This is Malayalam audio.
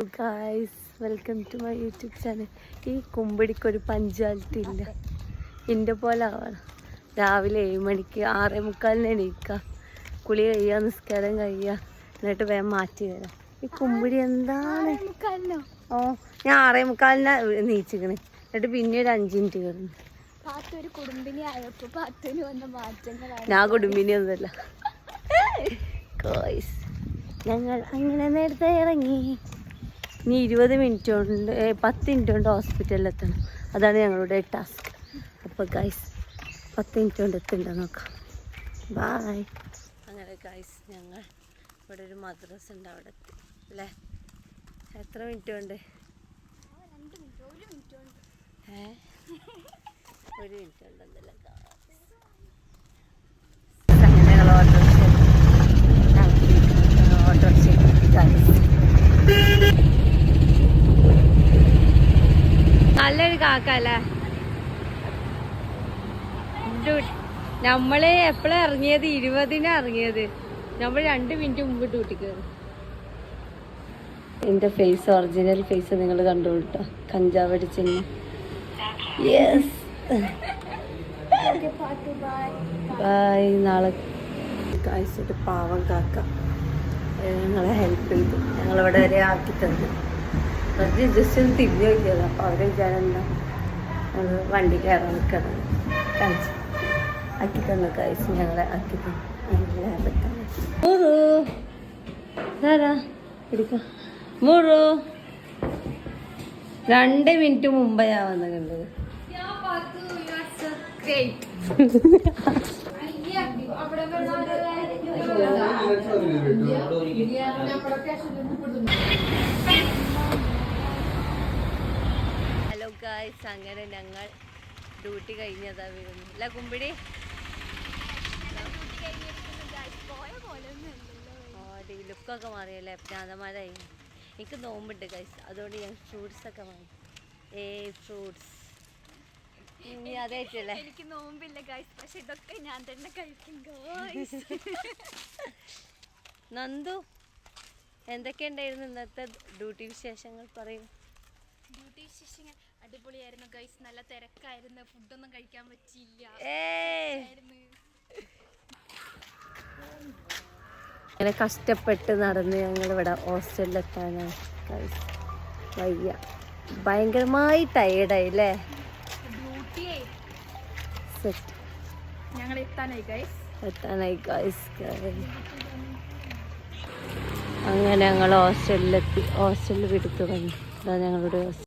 Guys welcome to my YouTube channel ഈ കുമ്പിടിക്കൊരു പഞ്ചായത്ത് ഇല്ല. എന്റെ പോലെ ആവണം. രാവിലെ ഏഴ് മണിക്ക് ആറേ മുക്കാലിന് എണീക്കുക കുളി കഴിയുക നിസ്കാരം കഴിയുക എന്നിട്ട് വേഗം മാറ്റി വരാം. ഈ കുമ്പിടി എന്താണ്? ഓ ഞാൻ ആറേ മുക്കാലിന് നീച്ചിക്കണ് എന്നിട്ട് പിന്നെ ഒരു അഞ്ച് മിനിറ്റ് കയറുന്നു ഞാൻ കുടുംബിനി ഒന്നുമല്ല. ഗോയ്സ് ഞങ്ങൾ അങ്ങനെ നേരത്തെ ഇറങ്ങി. ഇനി ഇരുപത് മിനിറ്റ് കൊണ്ട് പത്ത് മിനിറ്റ് കൊണ്ട് ഹോസ്പിറ്റലിൽ എത്തണം അതാണ് ഞങ്ങളുടെ ടാസ്ക്. അപ്പോൾ ഗൈസ് പത്ത് മിനിറ്റ് കൊണ്ട് എത്തണ്ട നോക്കാം. ബായ് അങ്ങനെ ഗൈസ് ഞങ്ങൾ ഇവിടെ ഒരു മദ്രസ ഉണ്ട് അവിടെ എത്തി അല്ലേ? എത്ര മിനിറ്റ് കൊണ്ട് രണ്ട് മിനിറ്റ്. ഒരു മിനിറ്റ് കൊണ്ട് ഏ? ഒരു മിനിറ്റ് ഉണ്ടെന്നല്ല അങ്ങനെ ഞങ്ങൾ ഓട്ടോറിക്ഷ ഓട്ടോറിക്ഷ നല്ലൊരു കാക്കല്ലേ? നമ്മൾ എപ്പോഴാ ഇറങ്ങിയത്? ഇരുപതിനാ ഇറങ്ങിയത്. നമ്മൾ രണ്ട് മിനിറ്റ് മുമ്പ് ഡ്യൂട്ടിക്ക് കയറി. എന്റെ ഫേസ് ഒറിജിനൽ ഫേസ് നിങ്ങൾ കണ്ടുപിട്ടോ കഞ്ചാവ് അടിച്ചിരുന്നു. യെസ് ബൈ നാളെ കാഴ്ചയിട്ട് പാവം കാക്ക. ഞങ്ങളെ ഹെൽപ്പ് ചെയ്തു. ഞങ്ങളിവിടെ വരെ ആക്കി തന്നു വെറുതെ ജസ്റ്റ് ഒന്ന് തിരിഞ്ഞു നോക്കിയത്. അപ്പോൾ അവർ വിചാരം എന്താ? ഞങ്ങൾ വണ്ടി കയറാൻ നിൽക്കണം കാണിച്ചു ആക്കി തന്നു കാഴ്ച ഞങ്ങളെ ആക്കി മുറു ഇതാരാ? പിടിക്കാം മുറു രണ്ട് മിനിറ്റ് മുമ്പേ ഞാൻ വന്നു കണ്ടത്. ഹലോ ഗായ്സ് അങ്ങനെ ഞങ്ങൾ ഡ്യൂട്ടി കഴിഞ്ഞതാ വരുന്നു അല്ല കുമ്പിടി? ഓടി ലുക്കൊക്കെ മാറിയല്ലേ? പ്രാന്തമാരായി എനിക്ക് നോമ്പുണ്ട് ഗൈസ് അതുകൊണ്ട് ഞാൻ ഫ്രൂട്ട്സ് ഒക്കെ വാങ്ങി. ഏ ഫ്രൂട്ട്സ് നീ അതായിട്ടല്ലേ എനിക്ക് നോമ്പില്ല ഗൈസ് പക്ഷെ ഇതൊക്കെ ഞാൻ തന്നെ കഴിക്കും guys. നന്ദു എന്തൊക്കെയുണ്ടായിരുന്നു ഇന്നത്തെ ഡ്യൂട്ടി വിശേഷങ്ങൾ പറയൂ? ഡ്യൂട്ടി വിശേഷങ്ങൾ അടിപൊളിയായിരുന്നു. ഗൈസ് നല്ല തിരക്കായിരുന്നു. ഫുഡൊന്നും കഴിക്കാൻ പറ്റിയില്ല. ഏ ഇങ്ങനെ കഷ്ടപ്പെട്ട് നടന്ന് ഞങ്ങൾ ഇവിടെ ഹോസ്റ്റലിലെത്താനാണ് ഗൈസ് വയ്യ. ഭയങ്കരമായി ടയേർഡായി അല്ലേ? ഞങ്ങൾ എത്താനായി ഗൈസ്. എത്താനായി ഗൈസ് അങ്ങനെ ഞങ്ങൾ ഹോസ്റ്റലിലെത്തി. ഹോസ്റ്റലിൽ വിട്ടു തുടങ്ങി. അതാ ഞങ്ങളുടെ